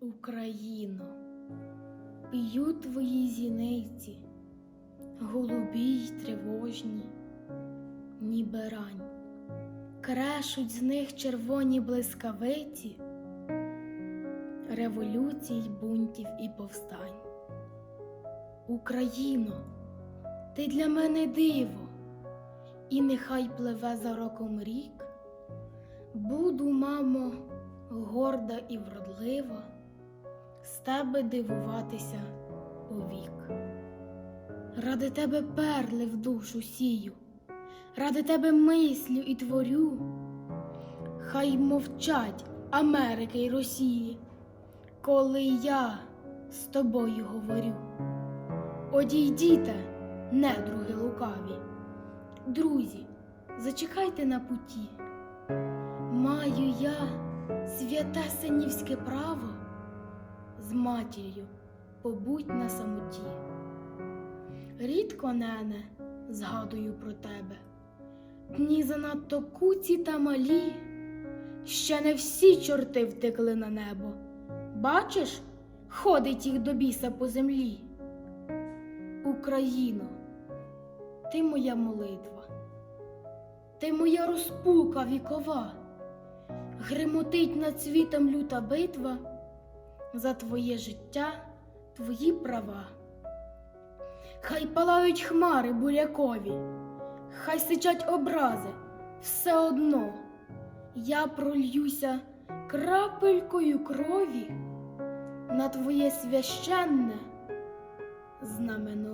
Україно, п'ю твої зіниці, голубі й тривожні, ніби рань, крешуть з них червоні блискавиці, революцій, бунтів і повстань. Україно, ти для мене диво, і нехай пливе за роком рік. Буду, мамо, горда і вродлива, з тебе дивуватися повік. Ради тебе перли в душу сію, ради тебе мислю і творю. Хай мовчать Америки й Росії, коли я з тобою говорю. Одійдіте, недруги лукаві, друзі, зачекайте на путі. Маю я святе синівське право з матір'ю побудь на самоті. Рідко, нене, згадую про тебе. Дні занадто куці та малі, ще не всі чорти втекли на небо. Бачиш, ходить їх до біса по землі. Україно, ти моя молитва, ти моя розпука вікова, гримотить над світом люта битва за твоє життя, твої права. Хай палають хмари бурякові, хай сичать образи, все одно я прольюся крапелькою крові на твоє священне знамено.